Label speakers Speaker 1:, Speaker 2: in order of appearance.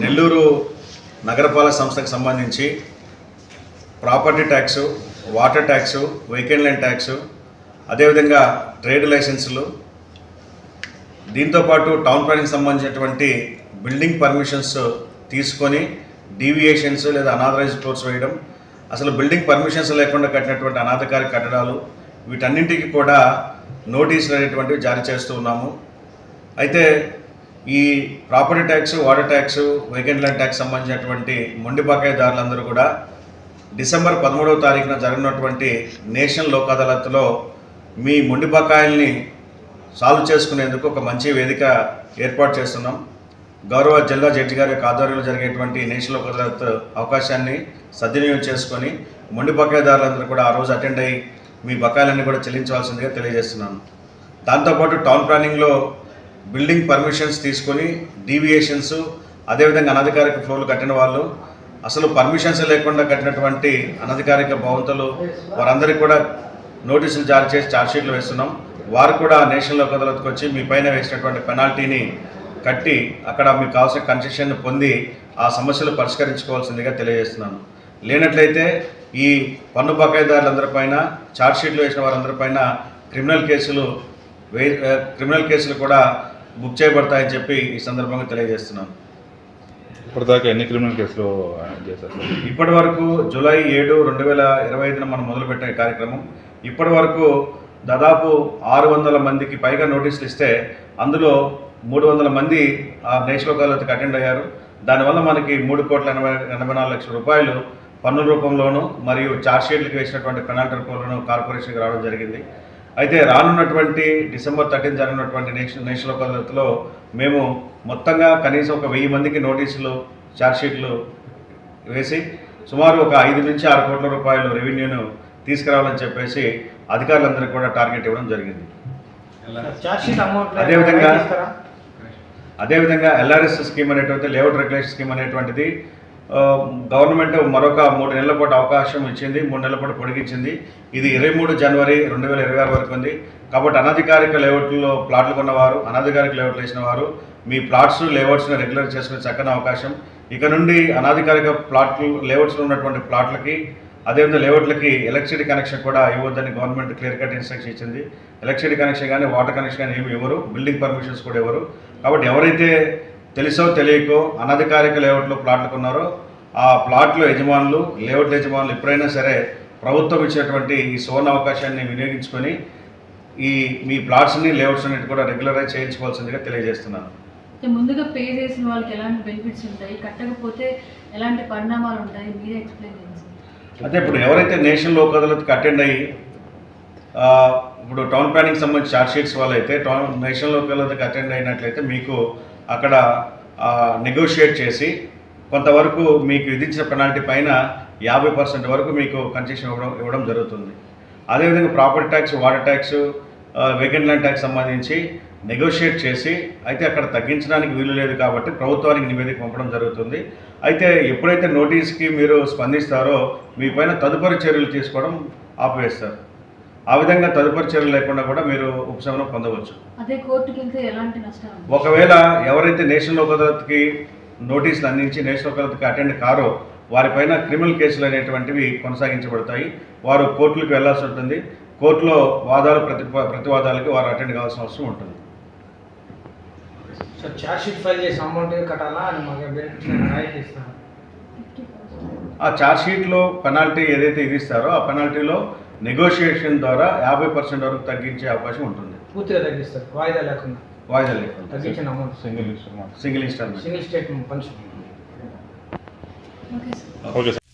Speaker 1: నెల్లూరు నగరపాలక సంస్థకు సంబంధించి property tax water tax vehicle line tax అదేవిధంగా ట్రేడ్ లైసెన్సులు దీంతోపాటు టౌన్ ప్లానింగ్ సంబంధించినటువంటి బిల్డింగ్ పర్మిషన్స్ తీసుకొని డీవియేషన్స్ లేదా అనాథరైజ్ ఫ్లోర్స్ వేయడం అసలు బిల్డింగ్ పర్మిషన్స్ లేకుండా కట్టినటువంటి అనాథకారి కట్టడాలు వీటన్నింటికి కూడా నోటీసులు అనేటువంటివి జారీ చేస్తూ ఉన్నాము. అయితే ఈ property tax water tax vehicle land tax సంబంధించినటువంటి మొండి బకాయిదారులందరూ కూడా డిసెంబర్ పదమూడవ తారీఖున జరిగినటువంటి నేషనల్ లోక్ అదాలత్లో మీ మొండి బకాయిల్ని సాల్వ్ చేసుకునేందుకు ఒక మంచి వేదిక ఏర్పాటు చేస్తున్నాం. గౌరవ జిల్లా జడ్జి గారి యొక్క ఆధ్వర్యంలో జరిగేటువంటి నేషనల్ లోక్ అదాలత్ అవకాశాన్ని సద్వినియోగం చేసుకొని మొండి బకాయిదారులందరూ కూడా ఆ రోజు అటెండ్ అయ్యి మీ బకాయిలన్నీ కూడా చెల్లించవలసిందిగా తెలియజేస్తున్నాను. దాంతోపాటు టౌన్ ప్లానింగ్లో బిల్డింగ్ పర్మిషన్స్ తీసుకొని డీవియేషన్స్ అదేవిధంగా అనధికారిక ఫ్లోర్లు కట్టిన వాళ్ళు అసలు పర్మిషన్స్ లేకుండా కట్టినటువంటి అనధికారిక భవంతులు వారందరికీ కూడా నోటీసులు జారీ చేసి ఛార్జ్షీట్లు వేస్తున్నాం. వారు కూడా నేషనల్ అదాలత్కి వచ్చి మీ పైన వేసినటువంటి పెనాల్టీని కట్టి అక్కడ మీకు కావాల్సిన కన్సెషన్ పొంది ఆ సమస్యలు పరిష్కరించుకోవాల్సిందిగా తెలియజేస్తున్నాను. లేనట్లయితే ఈ పన్ను బకాయిదారులందరిపైన ఛార్జ్షీట్లు వేసిన వారందరిపైన క్రిమినల్ కేసులు క్రిమినల్ కేసులు కూడా బుక్ చేయబడతాయని చెప్పి ఈ సందర్భంగా తెలియజేస్తున్నాను.
Speaker 2: ఇప్పటిదాకా ఎన్ని క్రిమినల్ కేసులు చేశారు?
Speaker 1: ఇప్పటి వరకు జూలై ఏడు రెండు వేల ఇరవై ఐదున మనం మొదలుపెట్టిన కార్యక్రమం. ఇప్పటి వరకు దాదాపు ఆరు వందల మందికి పైగా నోటీసులు ఇస్తే అందులో మూడు వందల మంది ఆ నేషనల్ అదాలత్కి అటెండ్ అయ్యారు. దానివల్ల మనకి మూడు కోట్ల ఎనభై ఎనభై నాలుగు లక్షల రూపాయలు పన్నుల రూపంలోను మరియు ఛార్జ్షీట్లకు వేసినటువంటి పెనాల్టీ రూపంలోను కార్పొరేషన్కి రావడం జరిగింది. అయితే రానున్నటువంటి డిసెంబర్ థర్టీన్ జరిగినటువంటి నేషనల్ నేషనల్ అదాలత్లో మేము మొత్తంగా కనీసం ఒక వెయ్యి మందికి నోటీసులు ఛార్జ్షీట్లు వేసి సుమారు ఒక ఐదు నుంచి ఆరు కోట్ల రూపాయలు రెవెన్యూను తీసుకురావాలని చెప్పేసి అధికారులందరికీ కూడా టార్గెట్ ఇవ్వడం జరిగింది. అదేవిధంగా అదేవిధంగా ఎల్ఆర్ఎస్ స్కీమ్ అనేటువంటి లేఅవుట్ రెగ్యులేషన్ స్కీమ్ అనేటువంటిది గవర్నమెంట్ మరొక మూడు నెలల పాటు అవకాశం ఇచ్చింది మూడు నెలల పాటు పొడిగించింది. ఇది ఇరవై మూడు జనవరి రెండు వేల ఇరవై ఆరు వరకు ఉంది. కాబట్టి అనధికారిక లేఅవుట్లో ప్లాట్లు కొన్నవారు అనధికారిక లేఅవుట్లు వేసిన వారు మీ ప్లాట్స్ లేఅవుట్స్ని రెగ్యులర్ చేసుకునే చక్కని అవకాశం. ఇక నుండి అనధికారిక ప్లాట్లు లేఅవుట్స్లో ఉన్నటువంటి ప్లాట్లకి అదేవిధంగా లేఅవుట్లకి ఎలక్ట్రిసిటీ కనెక్షన్ కూడా ఇవ్వద్దని గవర్నమెంట్ క్లియర్ కట్ ఇన్స్ట్రక్షన్ ఇచ్చింది. ఎలక్ట్రిసిటీ కనెక్షన్ కానీ వాటర్ కనెక్షన్ కానీ ఏమి ఇవ్వరు. బిల్డింగ్ పర్మిషన్స్ కూడా ఇవ్వరు. కాబట్టి ఎవరైతే తెలుసో తెలియకో అనధికారిక లేఅవుట్లో ప్లాట్లు కొన్నారో ఆ ప్లాట్ల యజమానులు లేఅవుట్ల యజమానులు ఎప్పుడైనా సరే ప్రభుత్వం ఇచ్చినటువంటి ఈ సువర్ణ అవకాశాన్ని వినియోగించుకొని ఈ మీ ప్లాట్స్ని లేఅవుట్స్ అన్నిటి కూడా రెగ్యులరైజ్ చేయించుకోవాల్సిందిగా తెలియజేస్తున్నాను.
Speaker 3: అంటే ముందుగా పే చేసిన వాళ్ళకి ఎలాంటి బెనిఫిట్స్ ఉంటాయి? కట్టకపోతే ఎలాంటి పరిణామాలు ఉంటాయి? మీరే ఎక్స్ప్లెయిన్ చేయండి.
Speaker 1: అయితే ఇప్పుడు ఎవరైతే నేషనల్ లోక్ అదాలత్కి అటెండ్ అయ్యి ఇప్పుడు టౌన్ ప్లానింగ్ సంబంధించి చార్జ్ షీట్స్ వాళ్ళైతే టౌన్ నేషనల్ లోక్ అదాలత్కి అటెండ్ అయినట్లయితే మీకు అక్కడ నెగోషియేట్ చేసి కొంతవరకు మీకు విధించిన పెనాల్టీ పైన యాభై పర్సెంట్ వరకు మీకు కన్సెషన్ ఇవ్వడం ఇవ్వడం జరుగుతుంది. అదేవిధంగా property tax water tax vacant land tax సంబంధించి నెగోషియేట్ చేసి అయితే అక్కడ తగ్గించడానికి వీలు లేదు కాబట్టి ప్రభుత్వానికి నివేదిక పంపడం జరుగుతుంది. అయితే ఎప్పుడైతే నోటీస్కి మీరు స్పందిస్తారో మీ పైన తదుపరి చర్యలు తీసుకోవడం ఆపివేస్తారు. ఆ విధంగా తదుపరి చర్యలు లేకుండా కూడా మీరు ఉపశమనం పొందవచ్చు.
Speaker 3: అదే కోర్టుకి వెళ్తే ఎలాంటి ఉంటాయి?
Speaker 1: ఒకవేళ ఎవరైతే నేషనల్ లోక్ అదాలత్కి నోటీసులు అందించి నేషనల్ లోక్ అదాలత్కి అటెండ్ కారో వారిపైన క్రిమినల్ కేసులు అనేటువంటివి కొనసాగించబడతాయి. వారు కోర్టులకు వెళ్ళాల్సి ఉంటుంది. కోర్టులో వాదాలు ప్రతి ప్రతివాదాలకి వారు అటెండ్ కావాల్సిన అవసరం ఉంటుంది.
Speaker 4: సార్ చార్జ్షీట్ ఫైల్ చేసి అమౌంట్ కట్టాలా? అని మాకు బెనిఫిట్స్ రాయితీ ఇస్తాను
Speaker 1: ఆ ఛార్జ్ షీట్లో పెనాల్టీ ఏదైతే విధిస్తారో ఆ పెనాల్టీలో నెగోషియేషన్ ద్వారా యాభై పర్సెంట్ వరకు తగ్గించే అవకాశం ఉంటుంది.
Speaker 4: పూర్తిగా తగ్గిస్తారు. వాయిదా లేకుండా.
Speaker 1: వాయిదా లేకుండా.
Speaker 4: తగ్గించిన amount
Speaker 2: single instalment
Speaker 1: single instalment
Speaker 4: single statement punch
Speaker 3: okay sir
Speaker 2: okay sir